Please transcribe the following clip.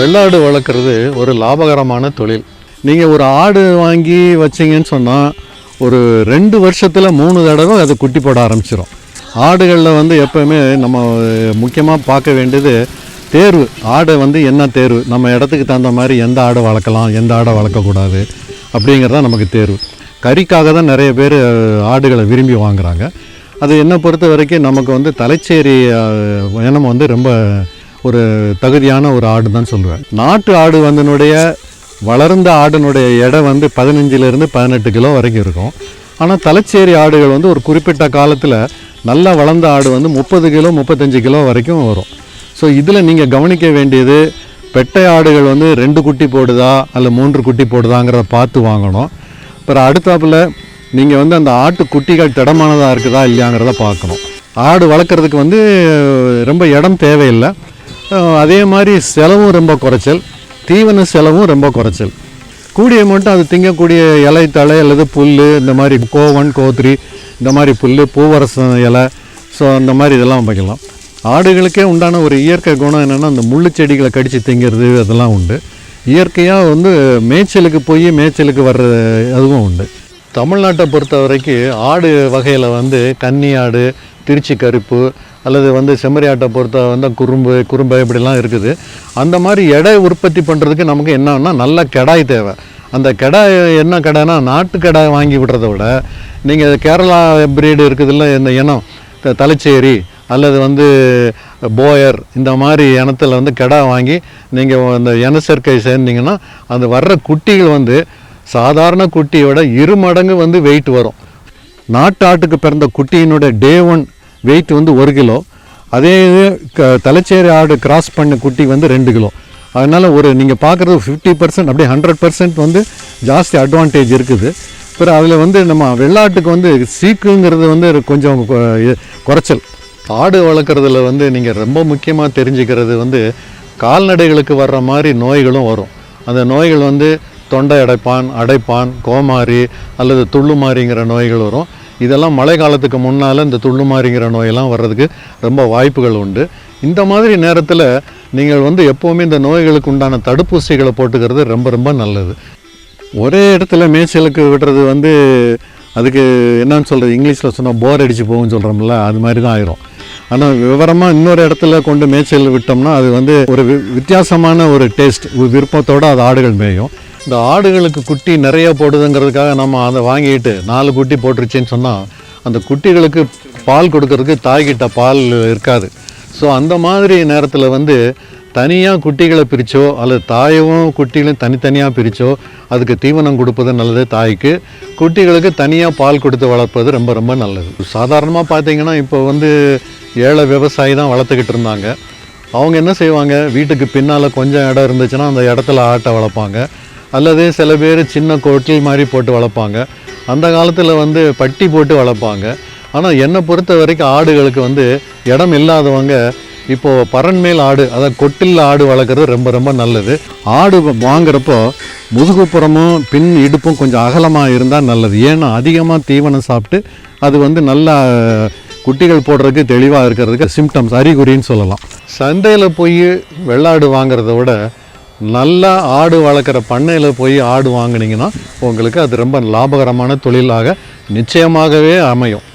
வெள்ளாடு வளர்க்குறது ஒரு லாபகரமான தொழில். நீங்கள் ஒரு ஆடு வாங்கி வச்சீங்கன்னு சொன்னால் ஒரு ரெண்டு வருஷத்தில் மூணு தடவை அது குட்டி போட ஆரம்பிச்சிடும் ஆடுகளில் வந்து எப்போவுமே நம்ம முக்கியமாக பார்க்க வேண்டியது தேர்வு. ஆடை வந்து என்ன தேர்வு? நம்ம இடத்துக்கு தகுந்த மாதிரி எந்த ஆடை வளர்க்கலாம் எந்த ஆடை வளர்க்கக்கூடாது அப்படிங்கிறதான் நமக்கு தேர்வு. கறிக்காக தான் நிறைய பேர் ஆடுகளை விரும்பி வாங்குறாங்க. அது என்னை பொறுத்த வரைக்கும் நமக்கு வந்து தலைச்சேரி இனம் வந்து ரொம்ப ஒரு தகுதியான ஒரு ஆடு தான் சொல்லுவேன். நாட்டு ஆடு வந்தனுடைய வளர்ந்த ஆடினுடைய எடை வந்து பதினஞ்சிலேருந்து பதினெட்டு கிலோ வரைக்கும் இருக்கும். ஆனால் தலைச்சேரி ஆடுகள் வந்து ஒரு குறிப்பிட்ட காலத்தில் நல்லா வளர்ந்த ஆடு வந்து முப்பது கிலோ முப்பத்தஞ்சு கிலோ வரைக்கும் வரும். ஸோ இதில் நீங்கள் கவனிக்க வேண்டியது பெட்டை ஆடுகள் வந்து ரெண்டு குட்டி போடுதா அல்ல மூன்று குட்டி போடுதாங்கிறத பார்த்து வாங்கணும். அப்புறம் அடுத்தாப்புல நீங்கள் வந்து அந்த ஆட்டு குட்டிகள் திடமானதாக இருக்குதா இல்லையாங்கிறத பார்க்கணும். ஆடு வளர்க்குறதுக்கு வந்து ரொம்ப இடம் தேவையில்லை. அதே மாதிரி செலவும் ரொம்ப குறைச்சல். தீவன செலவும் ரொம்ப குறைச்சல். கூடிய மட்டும் அது திங்கக்கூடிய இலை தழை அல்லது புல் இந்த மாதிரி கோவன் கோத்ரி இந்த மாதிரி புல் பூவரசம் இலை ஸோ அந்த மாதிரி இதெல்லாம் வைக்கலாம். ஆடுகளுக்கே உண்டான ஒரு இயற்கை குணம் என்னென்னா அந்த முள்ளு செடிகளை கடித்து திங்கிறது அதெல்லாம் உண்டு. இயற்கையாக வந்து மேய்ச்சலுக்கு போய் மேய்ச்சலுக்கு வர்ற அதுவும் உண்டு. தமிழ்நாட்டை பொறுத்த வரைக்கும் ஆடு வகையில் வந்து கன்னி ஆடு திருச்சி கருப்பு அல்லது வந்து செம்மறி ஆட்டை பொறுத்த வந்து குறும்பு குறும்பு இப்படிலாம் இருக்குது. அந்த மாதிரி எடை உற்பத்தி பண்ணுறதுக்கு நமக்கு என்னன்னா நல்ல கெடாய் தேவை. அந்த கெடாய் என்ன கெடாய்னா நாட்டு கெடாய் வாங்கி விடுறத விட நீங்கள் கேரளா பிரீடு இருக்குதுல்ல இந்த இனம் தலைச்சேரி அல்லது வந்து போயர் இந்த மாதிரி இனத்தில் வந்து கெடா வாங்கி நீங்கள் அந்த இன சேர்க்கை சேர்ந்தீங்கன்னா அந்த வர்ற குட்டிகள் வந்து சாதாரண குட்டியோட இரு மடங்கு வந்து வெயிட் வரும். நாட்டு ஆட்டுக்கு பிறந்த குட்டியினுடைய டே ஒன் வெயிட் வந்து ஒரு கிலோ. அதே இது க தலைச்சேரி ஆடு கிராஸ் பண்ண குட்டி வந்து ரெண்டு கிலோ. அதனால் ஒரு நீங்கள் பார்க்குறது ஃபிஃப்டி பர்சன்ட் அப்படியே ஹண்ட்ரட் பர்சன்ட் வந்து ஜாஸ்தி அட்வான்டேஜ் இருக்குது. அப்புறம் அதில் வந்து நம்ம வெள்ளாட்டுக்கு வந்து சீக்குங்கிறது வந்து கொஞ்சம் கொ- குறைச்சல். ஆடு வளர்க்குறதுல வந்து நீங்கள் ரொம்ப முக்கியமாக தெரிஞ்சுக்கிறது வந்து கால்நடைகளுக்கு வர்ற மாதிரி நோய்களும் வரும். அந்த நோய்கள் வந்து தொண்டை அடைப்பான் அடைப்பான் கோமாரி அல்லது துள்ளுமாரிங்கிற நோய்கள் வரும். இதெல்லாம் மழை காலத்துக்கு முன்னால் இந்த துள்ளுமாரிங்கிற நோயெல்லாம் வர்றதுக்கு ரொம்ப வாய்ப்புகள் உண்டு. இந்த மாதிரி நேரத்தில் நீங்கள் வந்து எப்போவுமே இந்த நோய்களுக்கு உண்டான தடுப்பூசிகளை போட்டுக்கிறது ரொம்ப ரொம்ப நல்லது. ஒரே இடத்துல மேய்ச்சலுக்கு விடுறது வந்து அதுக்கு என்னன்னு சொல்கிறது இங்கிலீஷில் சொன்னால் போர் அடித்து போகும்னு சொல்கிறோம்ல அது மாதிரி தான் ஆயிரும். ஆனால் விவரமாக இன்னொரு இடத்துல கொண்டு மேய்ச்சல் விட்டோம்னா அது வந்து ஒரு வி- வித்தியாசமான ஒரு டேஸ்ட் விருப்பத்தோடு அது ஆடுகள் மேயும். இந்த ஆடுகளுக்கு குட்டி நிறைய போடுதுங்கிறதுக்காக நம்ம அதை வாங்கிட்டு நாலு குட்டி போட்டுருச்சுன்னு சொன்னால் அந்த குட்டிகளுக்கு பால் கொடுக்கறதுக்கு தாய்கிட்ட பால் இருக்காது. ஸோ அந்த மாதிரி நேரத்தில் வந்து தனியாக குட்டிகளை பிரித்தோ அல்லது தாயவும் குட்டிகளையும் தனித்தனியாக பிரித்தோ அதுக்கு தீவனம் கொடுப்பது நல்லது தாய்க்கு. குட்டிகளுக்கு தனியாக பால் கொடுத்து வளர்ப்பது ரொம்ப ரொம்ப நல்லது. சாதாரணமாக பார்த்தீங்கன்னா இப்போ வந்து ஏழை விவசாயி தான் வளர்த்துக்கிட்டு இருந்தாங்க. அவங்க என்ன செய்வாங்க? வீட்டுக்கு பின்னால் கொஞ்சம் இடம் இருந்துச்சுன்னா அந்த இடத்துல ஆட்டை வளர்ப்பாங்க. அல்லது சில பேர் சின்ன கொட்டில் மாதிரி போட்டு வளர்ப்பாங்க. அந்த காலத்தில் வந்து பட்டி போட்டு வளர்ப்பாங்க. ஆனால் என்னை பொறுத்த வரைக்கும் ஆடுகளுக்கு வந்து இடம் இல்லாதவங்க இப்போது பரண்மேல் ஆடு அதாவது கொட்டில் ஆடு வளர்க்குறது ரொம்ப ரொம்ப நல்லது. ஆடு வாங்குறப்போ முதுகுப்புறமும் பின் இடுப்பும் கொஞ்சம் அகலமாக இருந்தால் நல்லது. ஏன்னா அதிகமாக தீவனம் சாப்பிட்டு அது வந்து நல்லா குட்டிகள் போடுறதுக்கு தெளிவாக இருக்கிறதுக்கு சிம்டம்ஸ் அறிகுறின்னு சொல்லலாம். சந்தையில் போய் வெள்ளாடு வாங்குறத விட நல்லா ஆடு வளர்க்குற பண்ணையில் போய் ஆடு வாங்கினீங்கன்னா உங்களுக்கு அது ரொம்ப லாபகரமான தொழிலாக நிச்சயமாகவே அமையும்.